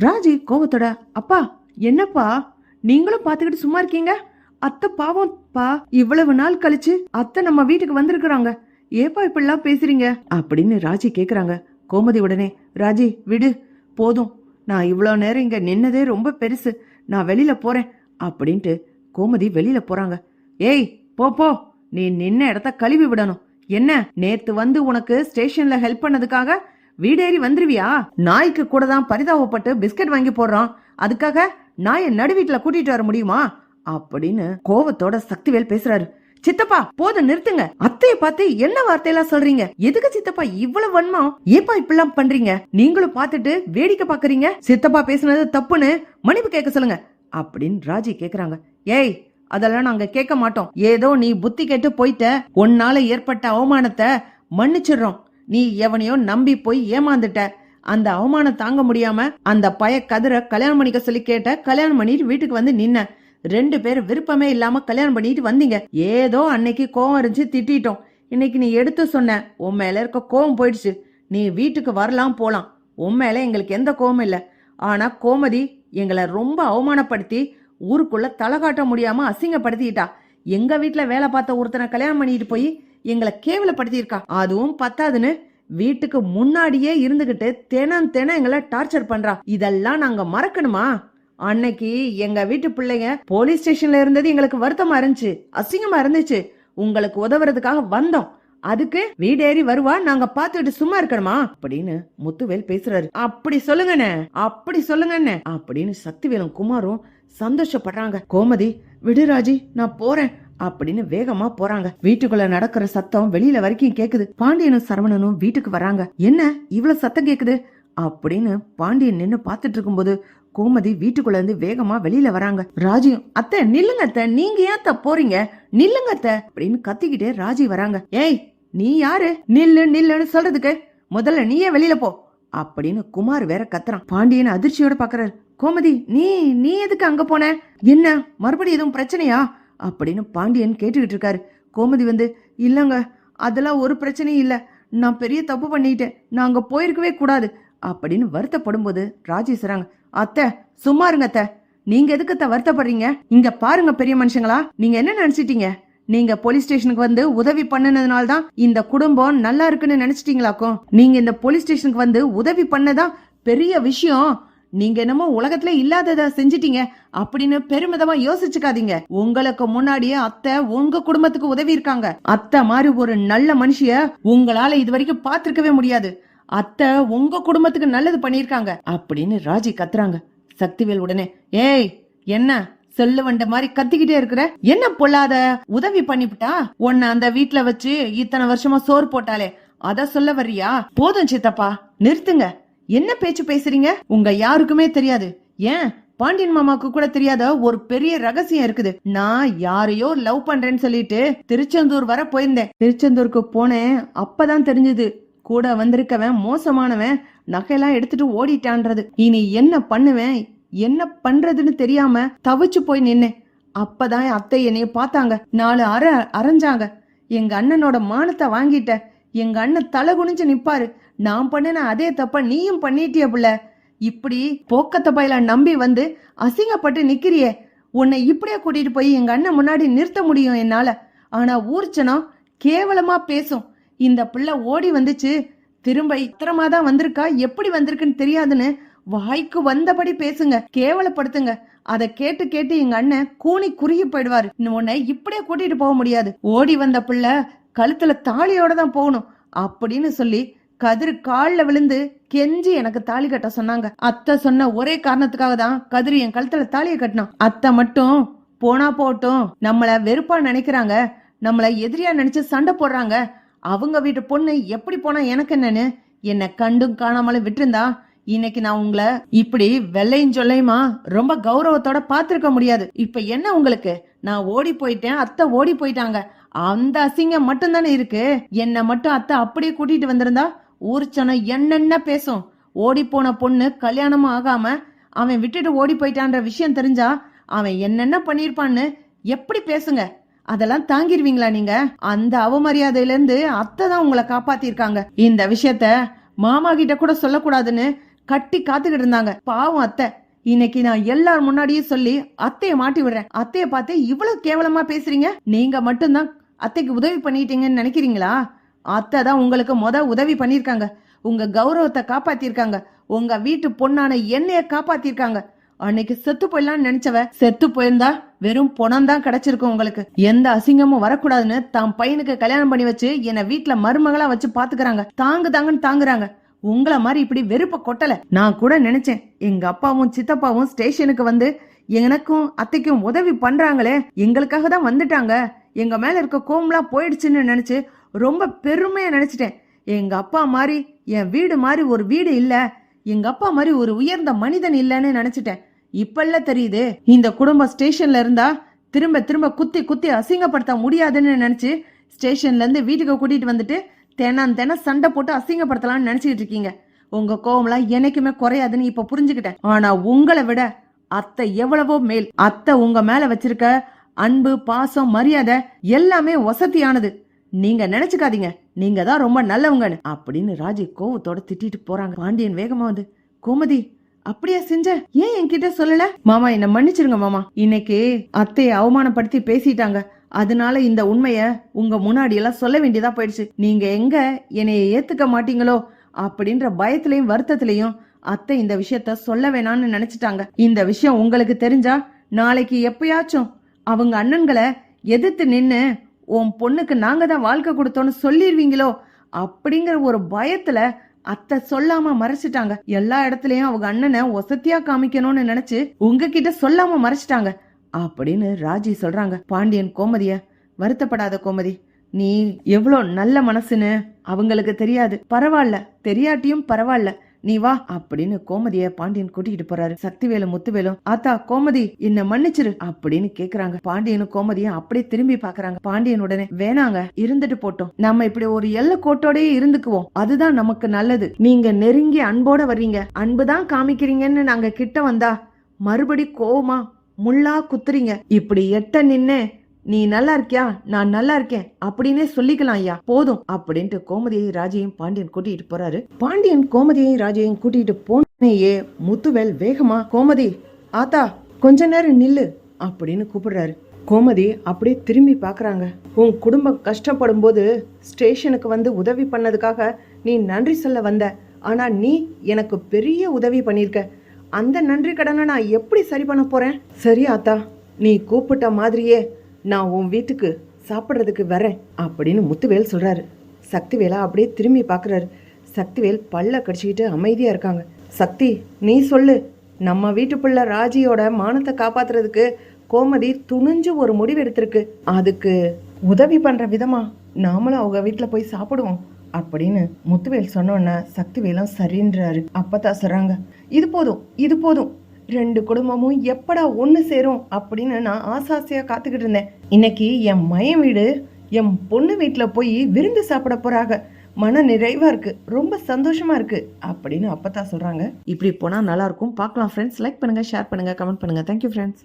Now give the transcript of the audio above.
ராஜி கோவத்தோட அப்பா என்னப்பா? நீங்களும் பாத்துக்கிட்டு சும்மா இருக்கீங்க? அத்தை பாவம்ப்பா இவ்வளவு நாள் கழிச்சு அத்தை நம்ம வீட்டுக்கு வந்திருக்கிறாங்க. ஏப்பா இப்படிலாம் பேசுறீங்க? அப்படின்னு ராஜி கேக்குறாங்க. கோமதி உடனே ராஜி விடு. போதும். நான் இவ்வளோ நேரம் இங்க நின்னதே ரொம்ப பெருசு. நான் வெளியில போறேன். அப்படின்ட்டு கோமதி வெளியில போறாங்க. ஏய் போ போ. நீ நின்ன இடத்த கழுவி விடணும். என்ன நேத்து வந்து உனக்கு ஸ்டேஷன்ல ஹெல்ப் பண்ணதுக்காக வீடேறி வந்துருவியா? நாய்க்கு கூட தான் பரிதாபப்பட்டு பிஸ்கட் வாங்கி போடுறான். அதுக்காக நாயை நடு வீட்டுல கூட்டிட்டு வர முடியுமா? அப்படின்னு கோவத்தோட சக்திவேல் பேசுறாரு. சித்தப்பா போதும் நிறுத்துங்க. அத்தைய பார்த்து என்ன வார்த்தையெல்லாம் சொல்றீங்க? எதுக்கு சித்தப்பா இவ்வளவு வன்மம்? ஏப்பா இப்படிலாம் பண்றீங்க? நீங்களும் பார்த்துட்டு வேடிக்கை பாக்குறீங்க சித்தப்பா பேசுனது தப்புன்னு மன்னிப்பு கேட்க சொல்லுங்க. அப்படின்னு ராஜி கேக்குறாங்க. ஏய் அதெல்லாம் நாங்க கேட்க மாட்டோம். ஏதோ நீ புத்தி கேட்டு போயிட்ட. உன்னால ஏற்பட்ட அவமானத்தை மன்னிச்சிடுறோம். நீ எவனையோ நம்பி போய் ஏமாந்துட்ட. அந்த அவமானம் தாங்க முடியாம அந்த பய கதிர கல்யாணம் பண்ணிக்க சொல்லி கேட்ட கல்யாணம் பண்ணிட்டு வீட்டுக்கு வந்து நின்ன. ரெண்டு பேரும் விருப்பமே இல்லாம கல்யாணம் பண்ணிட்டு வந்தீங்க. ஏதோ அன்னைக்கு கோவம் இருந்துச்சு திட்டிட்டோம். இன்னைக்கு நீ எடுத்து சொன்ன உன் மேல இருக்க கோவம் போயிடுச்சு. நீ வீட்டுக்கு வரலாம் போலாம். உன் மேல எங்களுக்கு எந்த கோவம் இல்ல. ஆனா கோமதி எங்களை ரொம்ப அவமானப்படுத்தி ஊருக்குள்ள தலை காட்ட முடியாம அசிங்கப்படுத்திட்டா. எங்க வீட்டுல வேலை பார்த்த ஒருத்தனை கல்யாணம் பண்ணிட்டு போய் எங்களை கேவலப்படுத்தியிருக்கா. அதுவும் பத்தாதுன்னு வீட்டுக்கு முன்னாடியே இருந்துகிட்டு தினம் தினம் எங்களை டார்ச்சர் பண்றா. இதெல்லாம் நாங்க மறக்கணுமா? அன்னைக்கு எங்க வீட்டு பிள்ளைங்க போலீஸ் ஸ்டேஷன்ல இருந்தது எங்களுக்கு வருத்தமா இருந்துச்சு அசிங்கமா இருந்துச்சு. உங்களுக்கு உதவுறதுக்காக வந்தோம். அதுக்கு வீடேறி வருவா நாங்க பாத்துட்டு சும்மா இருக்கணுமா? அப்படின்னு முத்துவேல் பேசுறாரு. அப்படி சொல்லுங்கண்ணே அப்படி சொல்லுங்கண்ணே அப்படின்னு சக்திவேலும் குமாரும் சந்தோஷப்படுறாங்க. கோமதி விடுராஜி நான் போறேன். அப்படின்னு வேகமா போறாங்க. வீட்டுக்குள்ள நடக்கிற சத்தம் வெளியில வரைக்கும் கேக்குது. பாண்டியனும் சரவணனும் வீட்டுக்கு வராங்க. என்ன? இவ்வளவு சத்தம் கேக்குது? அப்படின்னு பாண்டியன் நின்னு பாத்துட்டு இருக்கும்போது கோமதி வீட்டுக்குள்ள இருந்து வேகமா வெளியில வராங்க. ராஜியும் அத்தை நில்லுங்க அத்தை. நீங்க ஏன் அத்தை போறீங்க? நில்லுங்க அத்தை. அப்படின்னு கத்திக்கிட்டே ராஜி வராங்க. ஏய் நீ யாரு? நில்லு நில்லுன்னு சொல்றதுக்கு. முதல்ல நீயே வெளியில போ. அப்படின்னு குமார் வேற கத்துறான். பாண்டியன் அதிர்ச்சியோட பாக்குறாரு. கோமதி நீ நீ எதுக்கு அங்க போன? என்ன? மறுபடியும் எதுவும் பிரச்சனையா? அப்படின்னு பாண்டியன் கேட்டுக்கிட்டு இருக்காரு. கோமதி வந்து இல்லைங்க அதெல்லாம் ஒரு பிரச்சனையும் இல்லை. நான் பெரிய தப்பு பண்ணிட்டேன். நான் அங்கே போயிருக்கவே கூடாது. அப்படின்னு வருத்தப்படும் போது ராஜேஸ்வராங்க அத்தை சும்மா இருங்க அத்தை. நீங்க எதுக்கு அத்தை வருத்தப்படுறீங்க? இங்க பாருங்க பெரிய மனுஷங்களா. நீங்க என்ன நினைச்சிட்டீங்க? நீங்க போலீஸ் ஸ்டேஷனுக்கு வந்து உதவி பண்ணனதுனால தான் இந்த குடும்பம் நல்லா இருக்குன்னு நினைச்சிட்டீங்களாக்கும். நீங்க இந்த போலீஸ் ஸ்டேஷனுக்கு வந்து உதவி பண்ணதான் பெரிய விஷயம். நீங்க என்னமோ உலகத்துல இல்லாததா செஞ்சிட்டீங்க அப்படின்னு பெருமிதமா யோசிச்சுக்காதீங்க. உங்களுக்கு முன்னாடியே அத்தை உங்க குடும்பத்துக்கு உதவி இருக்காங்க. அத்தை மாதிரி ஒரு நல்ல மனுஷிய உங்களால இது வரைக்கும் பார்த்திருக்கவே முடியாது. அத்தை உங்க குடும்பத்துக்கு நல்லது பண்ணிருக்காங்க அப்படின்னு ராஜி கத்துறாங்க. சக்திவேல் உடனே ஏய் என்ன செல்லு வண்ட மாதிரி கத்திக்கிட்டே இருக்கிற? என்ன பொல்லாத? உதவி பண்ணிவிட்டா உன்னை அந்த வீட்டுல வச்சு இத்தனை வருஷமா சோறு போட்டாலே அத சொல்ல வர்றியா? போதும் சித்தப்பா நிறுத்துங்க. என்ன பேச்சு பேசுறீங்க? உங்க யாருக்குமே தெரியாது. ஏன்? பாண்டியன் மாமாக்கு கூட தெரியாத ஒரு பெரிய ரகசியம் இருக்குது. நான் யாரையோ லவ் பண்றேன்னு சொல்லிட்டு திருச்செந்தூர் வர போயிருந்தேன். திருச்செந்தூருக்கு போனேன். அப்பதான் தெரிஞ்சது. கூட வந்திருக்கவன் மோசமானவன் நகையெல்லாம் எடுத்துட்டு ஓடிட்டான்றது. இனி என்ன பண்ணுவேன்? என்ன பண்றதுன்னு தெரியாம தவிச்சு போய் நின்னேன். அப்பதான் என் அத்தை என்னைய பார்த்தாங்க. நாலு அற அரைஞ்சாங்க. எங்க அண்ணனோட மானத்தை வாங்கிட்ட எங்க அண்ணன் தலை குனிஞ்சு நிப்பாரு. நான் பண்ணின அதே தப்ப நீயும் பண்ணிட்டிய புள்ள. இப்படி போக்கத்த பயில நம்பி வந்து அசிங்கப்பட்டு நிக்கிறியே. உன்னை இப்படியே கூட்டிட்டு போய் எங்க அண்ணன் முன்னாடி நிறுத்த முடியும் என்னால. ஆனா ஊர்ச்சனம் கேவலமா பேசும். இந்த பிள்ளை ஓடி வந்துச்சு. திரும்ப இத்திரமா தான் வந்திருக்கா? எப்படி வந்திருக்குன்னு தெரியாதுன்னு வாய்க்கு வந்தபடி பேசுங்க. கேவலப்படுத்துங்க. அதை கேட்டு கேட்டு எங்க அண்ணன் கூனி குறுகி போயிடுவாரு. உன்னை இப்படியே கூட்டிட்டு போக முடியாது. ஓடி வந்த பிள்ளை கழுத்துல தாலியோட தான் போகணும். அப்படின்னு சொல்லி கதிர் காலில் விழுந்து கெஞ்சி எனக்கு தாலி கட்ட சொன்னாங்க. அத்தை சொன்ன ஒரே காரணத்துக்காக தான் கதிர் என் கழுத்துல தாலியை கட்டினான். அத்தை மட்டும் போனா போட்டும். நம்மள வெறுப்பா நினைக்கிறாங்க. நம்மள எதிரியா நினைச்சு சண்டை போடுறாங்க. அவங்க வீட்டு பொண்ணு எப்படி போனா எனக்கு என்னன்னு என்னை கண்டும் காணாமலும் விட்டுருந்தா இன்னைக்கு நான் உங்களை இப்படி வெள்ளையும் சொல்லையுமா ரொம்ப கௌரவத்தோட பாத்திருக்க முடியாது. இப்ப என்ன உங்களுக்கு? நான் ஓடி போயிட்டேன். அத்தை ஓடி போயிட்டாங்க. அந்த அசிங்கம் மட்டும் தானே இருக்கு? என்னை மட்டும் அத்தை அப்படியே கூட்டிட்டு வந்திருந்தா ஊர்ச்சனம் என்னென்ன பேசும்? ஓடி போன பொண்ணு கல்யாணமும் ஆகாம அவன் விட்டுட்டு ஓடி போயிட்டான்ற விஷயம் தெரிஞ்சா அவன் என்னென்ன பண்ணிருப்பான்னு எப்படி பேசுங்க? அதெல்லாம் தாங்கிருவீங்களா நீங்க? அந்த அவமரியாதையில இருந்து அத்தை தான் உங்களை காப்பாத்திருக்காங்க. இந்த விஷயத்த மாமா கிட்ட கூட சொல்லக்கூடாதுன்னு கட்டி காத்துக்கிட்டு இருந்தாங்க. பாவம் அத்தை. இன்னைக்கு நான் எல்லார் முன்னாடியும் சொல்லி அத்தைய மாட்டி விடுறேன். அத்தைய பார்த்து இவ்வளவு கேவலமா பேசுறீங்க? நீங்க மட்டும்தான் அத்தைக்கு உதவி பண்ணிட்டீங்கன்னு நினைக்கிறீங்களா? அத்தை தான் உங்களுக்கு மொத உதவி பண்ணியிருக்காங்க. உங்க கௌரவத்தை காப்பாத்திருக்காங்க. உங்க வீட்டு பொண்ணான என்னைய காப்பாத்திருக்காங்க. அன்னைக்கு செத்து போயிடலாம்னு நினைச்சவ செத்து போயிருந்தா வெறும் பணம் தான் கிடைச்சிருக்கும் உங்களுக்கு. எந்த அசிங்கமும் வரக்கூடாதுன்னு தான் பையனுக்கு கல்யாணம் பண்ணி வச்சு என்னை வீட்டுல மருமகளா வச்சு பாத்துக்கிறாங்க. தாங்கு தாங்கன்னு தாங்குறாங்க. உங்கள மாதிரி இப்படி வெறுப்ப கொட்டல. நான் கூட நினைச்சேன் எங்க அப்பாவும் சித்தப்பாவும் ஸ்டேஷனுக்கு வந்து எனக்கும் அத்தைக்கும் உதவி பண்றாங்களே. எங்களுக்காக தான் வந்துட்டாங்க. எங்க மேல இருக்க கோம்லாம் போயிடுச்சுன்னு நினைச்சு ரொம்ப பெருமையாக நினச்சிட்டேன். எங்கள் அப்பா மாதிரி என் வீடு மாதிரி ஒரு வீடு இல்லை. எங்கள் அப்பா மாதிரி ஒரு உயர்ந்த மனிதன் இல்லைன்னு நினச்சிட்டேன். இப்பெல்லாம் தெரியுது இந்த குடும்பம் ஸ்டேஷனில் இருந்தா திரும்ப திரும்ப குத்தி குத்தி அசிங்கப்படுத்த முடியாதுன்னு நினச்சி ஸ்டேஷன்லேருந்து வீட்டுக்கு கூட்டிகிட்டு வந்துட்டு தினம் தினம் சண்டை போட்டு அசிங்கப்படுத்தலாம்னு நினச்சிக்கிட்டு இருக்கீங்க. உங்க கோவம்லாம் என்னைக்குமே குறையாதுன்னு இப்ப புரிஞ்சுக்கிட்டேன். ஆனா உங்களை விட அத்தை எவ்வளவோ மேல். அத்தை உங்க மேல வச்சிருக்க அன்பு பாசம் மரியாதை எல்லாமே வசதியானது. நீங்க நினைச்சுக்காதீங்க. நீங்க தான் ரொம்ப நல்லவங்கன்னு. அப்படின்னு ராஜி கோவத்தோட திட்டிட்டு போறாங்க. பாண்டியன் வேகமா வந்து கோமதி அப்படியா செஞ்ச? ஏன் என்கிட்ட சொல்லல? மாமா என்ன மன்னிச்சிருங்க மாமா. இன்னைக்கு அத்தையை அவமானப்படுத்தி பேசிட்டாங்க. அதனால இந்த உண்மைய உங்க முன்னாடி எல்லாம் சொல்ல வேண்டியதா போயிடுச்சு. நீங்க எங்க என்னைய ஏத்துக்க மாட்டீங்களோ? அப்படின்ற பயத்திலையும் வருத்தத்திலையும் அத்தை இந்த விஷயத்த சொல்ல வேணாம்னு நினைச்சிட்டாங்க. இந்த விஷயம் உங்களுக்கு தெரிஞ்சா நாளைக்கு எப்பயாச்சும் அவங்க அண்ணன்களை எதிர்த்து நின்னு உன் பொண்ணுக்கு நாங்க தான் வாழ்க்கை கொடுத்தோன்னு சொல்லிடுவீங்களோ அப்படிங்கிற ஒரு பயத்துல அத்தை சொல்லாம மறைச்சிட்டாங்க. எல்லா இடத்துலயும் அவங்க அண்ணனை ஒசத்தியா காமிக்கணும்னு நினைச்சு உங்ககிட்ட சொல்லாம மறைச்சிட்டாங்க. அப்படின்னு ராஜி சொல்றாங்க. பாண்டியன் கோமதிய வருத்தப்படாத கோமதி. நீ எவ்வளோ நல்ல மனசுன்னு அவங்களுக்கு தெரியாது. பரவாயில்ல. தெரியாட்டியும் பரவாயில்ல. நீ வா அப்படின்னு கோமதிய பாண்டியன் கூட்டிகிட்டு போறாரு. சக்திவேலு முத்துவேலும் ஆத்தா கோமதி என்ன மன்னிச்சிரு அப்படின்னு கேக்குறாங்க. பாண்டியனும் கோமதியும் அப்படியே திரும்பி பாக்குறாங்க. பாண்டியன் உடனே வேணாங்க இருந்துட்டு போட்டோம். நம்ம இப்படி ஒரு எல்ல கோட்டோடயே இருந்துக்குவோம். அதுதான் நமக்கு நல்லது. நீங்க நெருங்கி அன்போட வர்றீங்க. அன்புதான் காமிக்கிறீங்கன்னு நாங்க கிட்ட வந்தா மறுபடி கோவமா முள்ளா குத்துறீங்க. இப்படி எட்ட நின்னு நீ நல்லா இருக்கியா? நான் நல்லா இருக்கேன். அப்படின்னே சொல்லிக்கலாம் ஐயா. போதும். அப்படின்ட்டு கோமதியை ராஜையும் பாண்டியன் கூட்டிட்டு போறாரு. பாண்டியன் கோமதியை ராஜையும் கூட்டிட்டு போனேயே முத்துவேல் வேகமா கோமதி ஆத்தா கொஞ்ச நேரம் நில்லு அப்படின்னு கூப்பிடுறாரு. கோமதி அப்படியே திரும்பி பார்க்குறாங்க உன் குடும்பம் கஷ்டப்படும் போது ஸ்டேஷனுக்கு வந்து உதவி பண்ணதுக்காக நீ நன்றி சொல்ல வந்த. ஆனா நீ எனக்கு பெரிய உதவி பண்ணிருக்க. அந்த நன்றி கடனை நான் எப்படி சரி பண்ண போறேன்? சரி ஆத்தா. நீ கூப்பிட்ட மாதிரியே நான் உன் வீட்டுக்கு சாப்பிட்றதுக்கு வரேன் அப்படின்னு முத்துவேல் சொல்கிறாரு சக்திவேலா அப்படியே திரும்பி பார்க்குறாரு சக்திவேல் பல்ல கடிச்சிக்கிட்டு அமைதியாக இருக்காங்க. சக்தி நீ சொல்லு. நம்ம வீட்டு பிள்ளை ராஜியோட மானத்தை காப்பாத்துறதுக்கு கோமதி துணிஞ்சு ஒரு முடிவு எடுத்திருக்கு. அதுக்கு உதவி பண்ணுற விதமா நாமளும் அவங்க வீட்டில் போய் சாப்பிடுவோம் அப்படின்னு முத்துவேல் சொன்னோன்ன சக்திவேலும் சரின்றாரு. அப்பதான் சொல்றாங்க இது போதும் இது போதும் ரெண்டு குடும்பமும் எப்படா ஒன்று சேரும் அப்படின்னு நான் ஆசாசையாக காத்துக்கிட்டு இருந்தேன். இன்னைக்கு என் மயம் வீடு என் பொண்ணு வீட்டில் போய் விருந்து சாப்பிட போறாங்க. மன நிறைவா இருக்கு. ரொம்ப சந்தோஷமா இருக்கு அப்படின்னு அப்பதான் சொல்றாங்க. இப்படி போனா நல்லா இருக்கும். பார்க்கலாம் ஃப்ரெண்ட்ஸ் லைக் பண்ணுங்க ஷேர் பண்ணுங்க கமெண்ட் பண்ணுங்க. Thank you friends